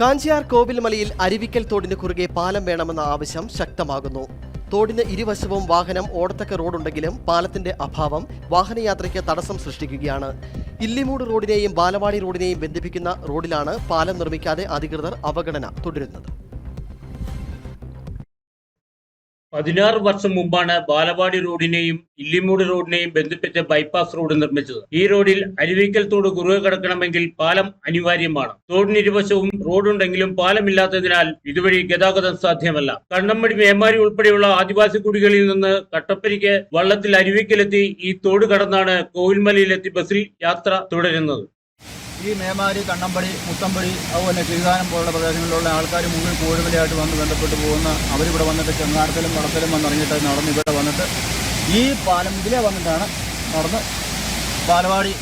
കാഞ്ചിയാർ കോവിൽമലയിൽ അരുവിക്കൽ തോടിന് കുറുകെ പാലം വേണമെന്ന ആവശ്യം ശക്തമാകുന്നു. തോടിന് ഇരുവശവും വാഹനം ഓടത്തക്ക റോഡുണ്ടെങ്കിലും പാലത്തിന്റെ അഭാവം വാഹനയാത്രയ്ക്ക് തടസ്സം സൃഷ്ടിക്കുകയാണ്. ഇല്ലിമൂട് റോഡിനെയും ബാലവാടി റോഡിനെയും ബന്ധിപ്പിക്കുന്ന റോഡിലാണ് പാലം നിർമ്മിക്കാതെ അധികൃതർ അവഗണന തുടരുന്നത്. പതിനാറ് വർഷം മുമ്പാണ് ബാലവാടി റോഡിനെയും ഇല്ലിമൂട് റോഡിനെയും ബന്ധിപ്പിച്ച ബൈപ്പാസ് റോഡ് നിർമ്മിച്ചത്. ഈ റോഡിൽ അരുവിക്കൽ തോട് കുറുകെ കിടക്കണമെങ്കിൽ പാലം അനിവാര്യമാണ്. തോടിന് ഇരുവശവും റോഡുണ്ടെങ്കിലും പാലമില്ലാത്തതിനാൽ ഇതുവഴി ഗതാഗതം സാധ്യമല്ല. കണ്ണമ്പടി മേമാരി ഉൾപ്പെടെയുള്ള ആദിവാസി കുടികളിൽ നിന്ന് കട്ടപ്പരിക്ക് വള്ളത്തിൽ അരുവിക്കലെത്തി ഈ തോട് കടന്നാണ് കോവിൽമലയിലെത്തി ബസ്സിൽ യാത്ര തുടരുന്നത്. ഈ മേമാരി കണ്ണമ്പടി മുത്തമ്പടി അതുപോലെ ശ്രീകാനം പോലുള്ള പ്രദേശങ്ങളിലുള്ള ആൾക്കാർ മുകളിൽ കോഴിമലയായിട്ട് വന്ന് ബന്ധപ്പെട്ട് പോകുന്ന അവരിവിടെ വന്നിട്ട് ചെങ്ങാടത്തിലും വടത്തിലും വന്നിറങ്ങിയിട്ട് നടന്ന് ഇവിടെ വന്നിട്ട് ഈ പാലം ഇതിലെ വന്നിട്ടാണ് നടന്ന് പാലവാടി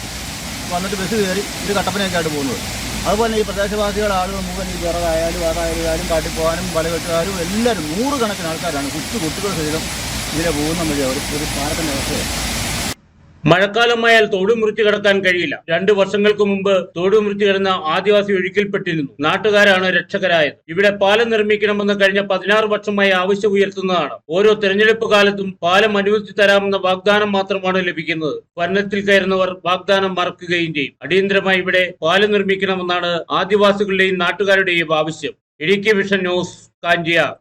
വന്നിട്ട് ബസ് കയറി ഇത് കട്ടപ്പനയൊക്കെ ആയിട്ട് പോകുന്നത്. അതുപോലെ ഈ പ്രദേശവാസികൾ ആളുകൾ മുഴുവൻ ഈ വിറകായാലും വാതായാലും കാട്ടിപ്പോകാനും വലകെട്ടുകാരും എല്ലാവരും നൂറുകണക്കിന് ആൾക്കാരാണ്. കുറ്റു കുട്ടികൾ സഹിതം ഇതിലെ പോകുന്ന വഴി അവർ ഒരു പാലത്തിന്റെ അവസ്ഥയാണ് മഴക്കാലമായാൽ തോട് മുറിച്ചു കടക്കാൻ കഴിയില്ല. രണ്ടു വർഷങ്ങൾക്ക് മുമ്പ് തോട് മുറിച്ചു കിടന്ന ആദിവാസി ഒഴുക്കിൽപ്പെട്ടിരുന്നു. നാട്ടുകാരാണ് രക്ഷകരായത്. ഇവിടെ പാലം നിർമ്മിക്കണമെന്ന് കഴിഞ്ഞ പതിനാറ് വർഷമായി ആവശ്യം ഉയർത്തുന്നതാണ്. ഓരോ തെരഞ്ഞെടുപ്പ് കാലത്തും പാലം അനുവദിച്ചു തരാമെന്ന വാഗ്ദാനം മാത്രമാണ് ലഭിക്കുന്നത്. ഭരണത്തിൽ കയറുന്നവർ വാഗ്ദാനം മറക്കുകയും ചെയ്യും. അടിയന്തരമായി ഇവിടെ പാലം നിർമ്മിക്കണമെന്നാണ് ആദിവാസികളുടെയും നാട്ടുകാരുടെയും ആവശ്യം. Idukki vision news Kanchiyar.